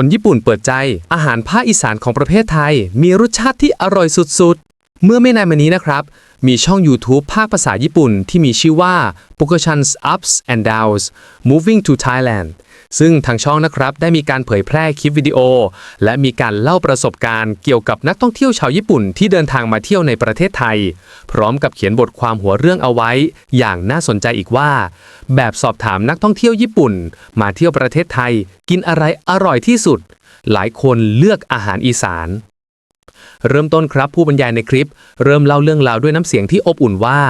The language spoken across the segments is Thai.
คนญี่ปุ่นเปิดใจ อาหารภาคอีสานของประเทศไทย มีรสชาติที่อร่อยสุดๆ เมื่อไม่นานมานี้นะครับ มีช่อง YouTube ภาคภาษาญี่ปุ่นที่มีชื่อว่า p o k u c h a n s Ups and Downs Moving to Thailand ซึ่งทางช่องนะครับได้มีการเผยแพร่คลิปวิดีโอ และมีการเล่าประสบการณ์เกี่ยวกับนักท่องเที่ยวชาวญี่ปุ่นที่เดินทางมาเที่ยวในประเทศไทย พร้อมกับเขียนบทความหัวเรื่องเอาไว้ อย่างน่าสนใจอีกว่า แบบสอบถามนักท่องเที่ยวญี่ปุ่น มาเที่ยวประเทศไทย กินอะไรอร่อยที่สุด หลายคนเลือกอาหารอีสาน เริ่มต้นครับผู้บรรยายในคลิป เริ่มเล่าเรื่องราวด้วยน้ำเสียงที่อบอุ่นว่า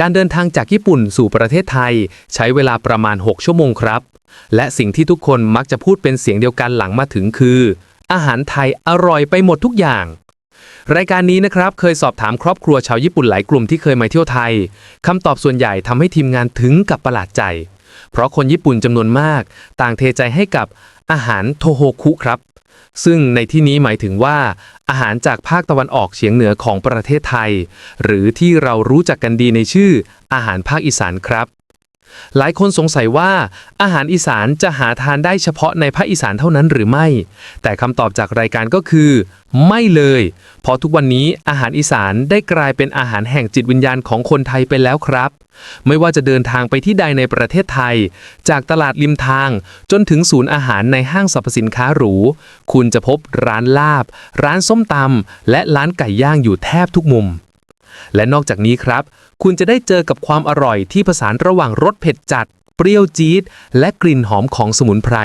การเดินทางจากญี่ปุ่นสู่ประเทศไทย ใช้เวลาประมาณ 6 ชั่วโมงครับ และสิ่งที่ทุกคนมักจะพูดเป็นเสียงเดียวกันหลังมาถึงคือ อาหารไทยอร่อยไปหมดทุกอย่าง รายการนี้นะครับเคยสอบถามครอบครัวชาวญี่ปุ่นหลายกลุ่มที่เคยมาเที่ยวไทยคำตอบส่วนใหญ่ทำให้ทีมงานถึงกับประหลาดใจ เพราะคนญี่ปุ่นจำนวนมาก ต่างเทใจให้กับ อาหารโทโฮคุครับ ซึ่งในที่นี้หมายถึงว่า อาหารจากภาคตะวันออกเฉียงเหนือของประเทศไทย หรือที่เรารู้จักกันดีในชื่ออาหารภาคอีสานครับ หลายคนสงสัยว่า อาหารอีสานจะหาทานได้เฉพาะในภาคอีสานเท่านั้นหรือไม่ แต่คำตอบจากรายการก็คือ ไม่เลย เพราะทุกวันนี้อาหารอีสานได้กลายเป็นอาหารแห่งจิตวิญญาณของคนไทยไปแล้วครับ ไม่ว่าจะเดินทางไปที่ใดในประเทศไทย จากตลาดริมทาง จนถึงศูนย์อาหารในห้างสรรพสินค้าหรู คุณจะพบร้านลาบ ร้านส้มตำและร้านไก่ย่างอยู่แทบทุกมุม และนอกจากนี้ครับ คุณจะได้เจอกับความอร่อยที่ผสานระหว่างรสเผ็ดจัด เปรี้ยวจี๊ด และกลิ่นหอมของสมุนไพร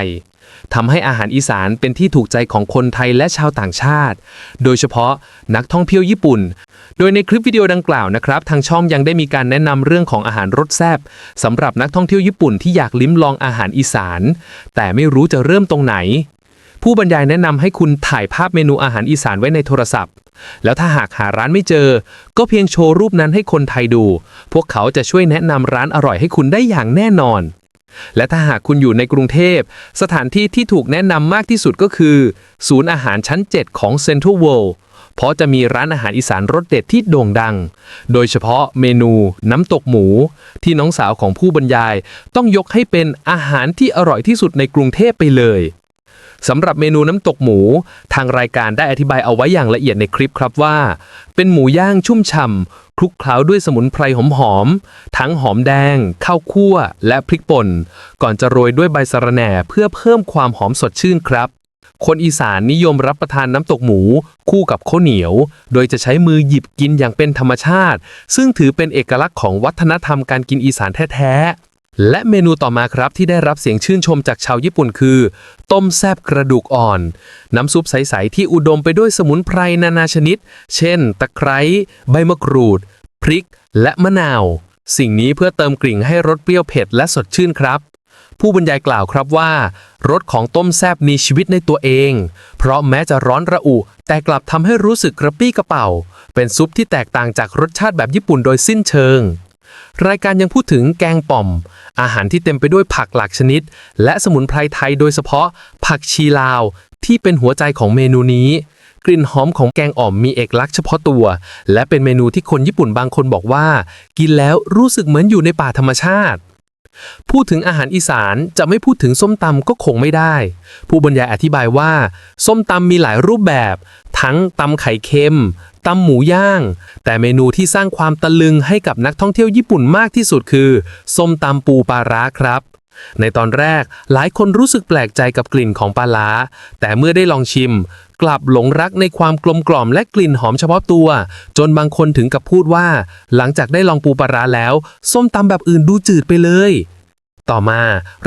ทำให้อาหารอีสานเป็นที่ถูกใจของคนไทยและชาวต่างชาติ โดยเฉพาะนักท่องเที่ยวญี่ปุ่น โดยในคลิปวิดีโอดังกล่าวนะครับ ทางช่องยังได้มีการแนะนำเรื่องของอาหารรสแซบสำหรับนักท่องเที่ยวญี่ปุ่นที่อยากลิ้มลองอาหารอีสาน แต่ไม่รู้จะเริ่มตรงไหน ผู้บรรยายแนะนำให้คุณถ่ายภาพเมนูอาหารอีสานไว้ในโทรศัพท์ แล้วถ้าหากหาร้านไม่เจอ ก็เพียงโชว์รูปนั้นให้คนไทยดู พวกเขาจะช่วยแนะนำร้านอร่อยให้คุณได้อย่างแน่นอน และถ้าหากคุณอยู่ในกรุงเทพ สถานที่ที่ถูกแนะนำมากที่สุดก็คือ ศูนย์อาหารชั้น 7 ของ Central World เพราะจะมีร้านอาหารอีสานรสเด็ดที่โด่งดัง โดยเฉพาะเมนูน้ำตกหมู ที่น้องสาวของผู้บรรยาย ต้องยกให้เป็นอาหารที่อร่อยที่สุดในกรุงเทพไปเลย สำหรับเมนูน้ำตกหมู ทางรายการได้อธิบายเอาไว้อย่างละเอียดในคลิปครับว่า เป็นหมูย่างชุ่มฉ่ำคลุกเคล้าด้วยสมุนไพรหอมๆทั้งหอมแดง ข้าวคั่ว และพริกป่น ก่อนจะโรยด้วยใบสะระแหน่เพื่อเพิ่มความหอมสดชื่นครับ คนอีสานนิยมรับประทานน้ำตกหมู คู่กับข้าวเหนียว โดยจะใช้มือหยิบกินอย่างเป็นธรรมชาติ ซึ่งถือเป็นเอกลักษณ์ของวัฒนธรรมการกินอีสานแท้ๆ และเมนูต่อมาครับที่ได้รับเสียงชื่นชมจากชาวญี่ปุ่นคือ ต้มแซบกระดูกอ่อน น้ำซุปใส ๆ ที่อุดมไปด้วยสมุนไพรนานาชนิด เช่น ตะไคร้ ใบมะกรูด พริก และมะนาว สิ่งนี้เพื่อเติมกลิ่นให้รสเปรี้ยวเผ็ดและสดชื่นครับ ผู้บรรยายกล่าวครับว่ารสของต้มแซบมีชีวิตในตัวเอง เพราะแม้จะร้อนระอุ แต่กลับทำให้รู้สึกกระปี้กระเป๋า เป็นซุปที่แตกต่างจากรสชาติแบบญี่ปุ่นโดยสิ้นเชิง รายการยังพูดถึงแกงป่อม อาหารที่เต็มไปด้วยผักหลากชนิด และสมุนไพรไทยโดยเฉพาะ ผักชีลาว ที่เป็นหัวใจของเมนูนี้ กลิ่นหอมของแกงอ่อมมีเอกลักษณ์เฉพาะตัว และเป็นเมนูที่คนญี่ปุ่นบางคนบอกว่า กินแล้วรู้สึกเหมือนอยู่ในป่าธรรมชาติ พูดถึงอาหารอีสานจะไม่พูดถึงส้มตำก็คงไม่ได้ ผู้บรรยายอธิบายว่า ส้มตำมีหลายรูปแบบ ทั้งตำไข่เค็มตำหมูย่าง แต่เมนูที่สร้างความตะลึงให้กับนักท่องเที่ยวญี่ปุ่นมากที่สุดคือ ส้มตำปูปลาร้าครับ ในตอนแรกหลายคนรู้สึกแปลกใจกับกลิ่นของปลาร้า แต่เมื่อได้ลองชิม กลับหลงรักในความกลมกล่อมและกลิ่นหอมเฉพาะตัว จนบางคนถึงกับพูดว่า หลังจากได้ลองปูปลาร้าแล้ว ส้มตำแบบอื่นดูจืดไปเลย ต่อมา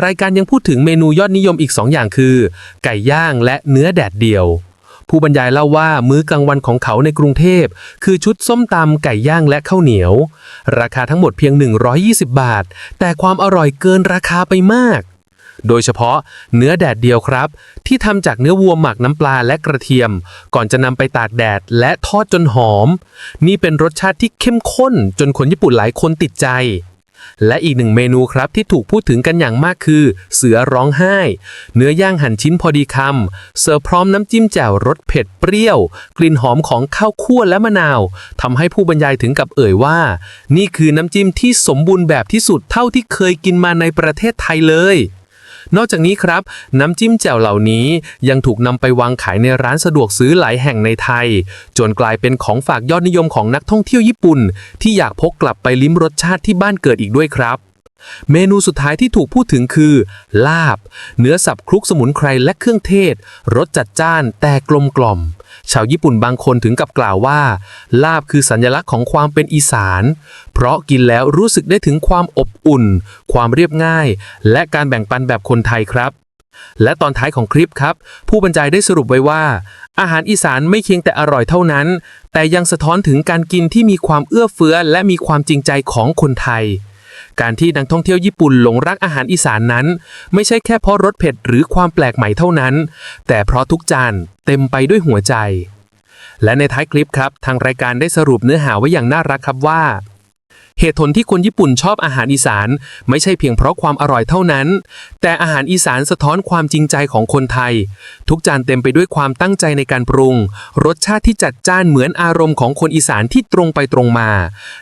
รายการยังพูดถึงเมนูยอดนิยมอีก2อย่างคือ ไก่ย่างและเนื้อแดดเดียว ผู้บรรยายเล่าว่ามื้อกลางวันของเขาในกรุงเทพ คือชุดส้มตำไก่ย่างและข้าวเหนียว ราคาทั้งหมดเพียง 120 บาท แต่ความอร่อยเกินราคาไปมาก โดยเฉพาะเนื้อแดดเดียวครับ ที่ทำจากเนื้อวัวหมักน้ำปลาและกระเทียม ก่อนจะนำไปตากแดดและทอดจนหอม นี่เป็นรสชาติที่เข้มข้นจนคนญี่ปุ่นหลายคนติดใจ และอีกหนึ่งเมนูครับที่ถูกพูดถึงกันอย่างมากคือ เสือร้องไห้ เนื้อย่างหั่นชิ้นพอดีคำเสิร์ฟพร้อมน้ำจิ้มแจ่วรสเผ็ดเปรี้ยว กลิ่นหอมของข้าวคั่วและมะนาวทำให้ผู้บรรยายถึงกับเอ่ยว่า นี่คือน้ำจิ้มที่สมบูรณ์แบบที่สุดเท่าที่เคยกินมาในประเทศไทยเลย นอกจากนี้ครับ น้ำจิ้มแจ่วเหล่านี้ยังถูกนำไปวางขายในร้านสะดวกซื้อหลายแห่งในไทย จนกลายเป็นของฝากยอดนิยมของนักท่องเที่ยวญี่ปุ่น ที่อยากพกกลับไปลิ้มรสชาติที่บ้านเกิดอีกด้วยครับเมนูสุดท้ายที่ถูกพูดถึงคือ ลาบ เนื้อสับคลุกสมุนไพรและเครื่องเทศ รสจัดจ้านแต่กลมกล่อม ชาวญี่ปุ่นบางคนถึงกับกล่าวว่า ลาบคือสัญลักษณ์ของความเป็นอีสาน เพราะกินแล้วรู้สึกได้ถึงความอบอุ่น ความเรียบง่าย และการแบ่งปันแบบคนไทยครับ และตอนท้ายของคลิปครับ ผู้บรรยายได้สรุปไว้ว่า อาหารอีสานไม่เพียงแต่อร่อยเท่านั้น แต่ยังสะท้อนถึงการกินที่มีความเอื้อเฟื้อและมีความจริงใจของคนไทย การที่นักท่องเที่ยวญี่ปุ่นหลงรักอาหารอีสานนั้น ไม่ใช่แค่เพราะรสเผ็ดหรือความแปลกใหม่เท่านั้น แต่เพราะทุกจานเต็มไปด้วยหัวใจ และในท้ายคลิปครับ ทางรายการได้สรุปเนื้อหาไว้อย่างน่ารักครับว่า เหตุผลที่คนญี่ปุ่นชอบอาหารอีสาน ไม่ใช่เพียงเพราะความอร่อยเท่านั้น แต่อาหารอีสานสะท้อนความจริงใจของคนไทย ทุกจานเต็มไปด้วยความตั้งใจในการปรุง รสชาติที่จัดจ้านเหมือนอารมณ์ของคนอีสานที่ตรงไปตรงมา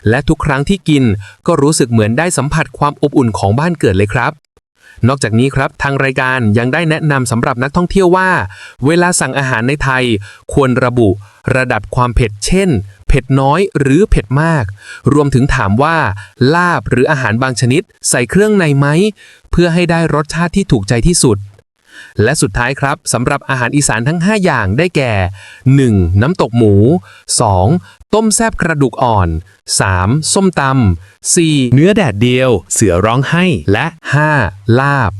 และทุกครั้งที่กินก็รู้สึกเหมือนได้สัมผัสความอบอุ่นของบ้านเกิดเลยครับ นอกจากนี้ครับทางรายการยังได้แนะนำสำหรับนักท่องเที่ยวว่า เวลาสั่งอาหารในไทย ควรระบุระดับความเผ็ดเช่น เผ็ดน้อยหรือเผ็ดมาก รวมถึงถามว่า ลาบหรืออาหารบางชนิด ใส่เครื่องในไหม เพื่อให้ได้รสชาติที่ถูกใจที่สุด และสุดท้ายครับสำหรับอาหารอีสานทั้ง 5 อย่างได้แก่ 1. น้ำตกหมู 2. ต้มแซบกระดูกอ่อน 3. ส้มตำ 4. เนื้อแดดเดียว เสือร้องไห้ และ 5. ลาบ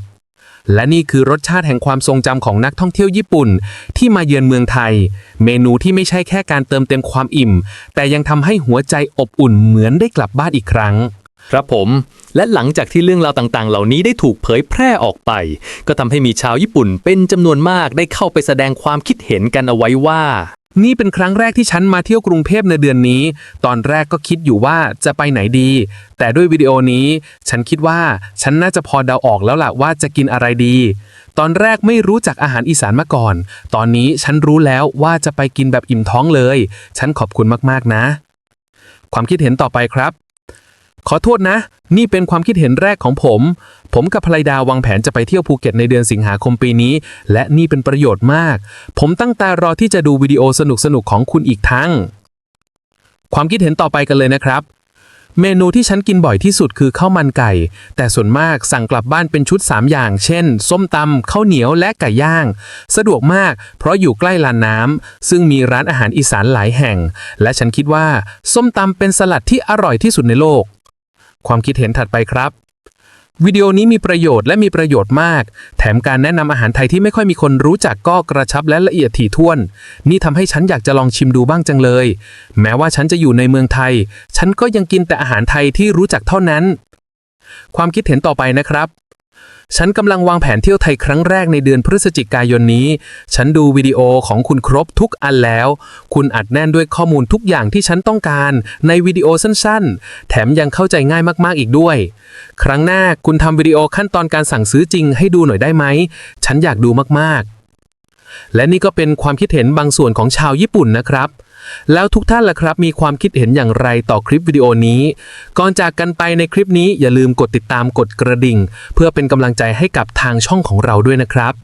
และนี่คือรสชาติแห่งความทรงจำของนักท่องเที่ยวญี่ปุ่น ที่มาเยือนเมืองไทย เมนูที่ไม่ใช่แค่การเติมเต็มความอิ่ม แต่ยังทำให้หัวใจอบอุ่นเหมือนได้กลับบ้านอีกครั้ง ครับผม และหลังจากที่เรื่องราวต่างๆ เหล่านี้ได้ถูกเผยแพร่ออกไป ก็ทำให้มีชาวญี่ปุ่นเป็นจำนวนมากได้เข้าไปแสดงความคิดเห็นกันเอาไว้ว่า นี่เป็นครั้งแรกที่ฉันมาเที่ยวกรุงเทพในเดือนนี้ ตอนแรกก็คิดอยู่ว่าจะไปไหนดี แต่ด้วยวิดีโอนี้ ฉันคิดว่าฉันน่าจะพอเดาออกแล้วล่ะว่าจะกินอะไรดี ตอนแรกไม่รู้จักอาหารอีสานมาก่อน ตอนนี้ฉันรู้แล้วว่าจะไปกินแบบอิ่มท้องเลย ฉันขอบคุณมากๆนะ ความคิดเห็นต่อไปครับ ขอโทษนะ นี่เป็นความคิดเห็นแรกของผม ผมกับภรรยาวางแผนจะไปเที่ยวภูเก็ตในเดือนสิงหาคมปีนี้ และนี่เป็นประโยชน์มาก ผมตั้งตารอที่จะดูวิดีโอสนุกๆของคุณอีกทั้ง ความคิดเห็นต่อไปกันเลยนะครับ เมนูที่ฉันกินบ่อยที่สุดคือข้าวมันไก่ แต่ส่วนมากสั่งกลับบ้านเป็นชุด 3 อย่าง เช่น ส้มตำข้าวเหนียวและไก่ย่าง สะดวกมาก เพราะอยู่ใกล้ลานน้ำซึ่งมีร้านอาหารอีสานหลายแห่ง และฉันคิดว่า ส้มตำเป็นสลัดที่อร่อยที่สุดในโลก ความคิดเห็นถัดไปครับ วิดีโอนี้มีประโยชน์และมีประโยชน์มาก แถมการแนะนำอาหารไทยที่ไม่ค่อยมีคนรู้จักก็กระชับและละเอียดถี่ถ้วน นี่ทำให้ฉันอยากจะลองชิมดูบ้างจังเลย แม้ว่าฉันจะอยู่ในเมืองไทย ฉันก็ยังกินแต่อาหารไทยที่รู้จักเท่านั้น ความคิดเห็นต่อไปนะครับ ฉันกำลังวางแผนเที่ยวไทยครั้งแรกในเดือนพฤศจิกายนนี้ ฉันดูวิดีโอของคุณครบทุกอันแล้ว คุณอัดแน่นด้วยข้อมูลทุกอย่างที่ฉันต้องการในวิดีโอสั้นๆ แถมยังเข้าใจง่ายมากๆอีกด้วย ครั้งหน้าคุณทำวิดีโอขั้นตอนการสั่งซื้อจริงให้ดูหน่อยได้ไหม ฉันอยากดูมากๆ และนี่ก็เป็นความคิดเห็นบางส่วนของชาวญี่ปุ่นนะครับ แล้วทุกท่านล่ะครับ มีความคิดเห็นอย่างไรต่อคลิปวิดีโอนี้ ก่อนจากกันไปในคลิปนี้อย่าลืมกดติดตามกดกระดิ่ง เพื่อเป็นกำลังใจให้กับทางช่องของเราด้วยนะครับ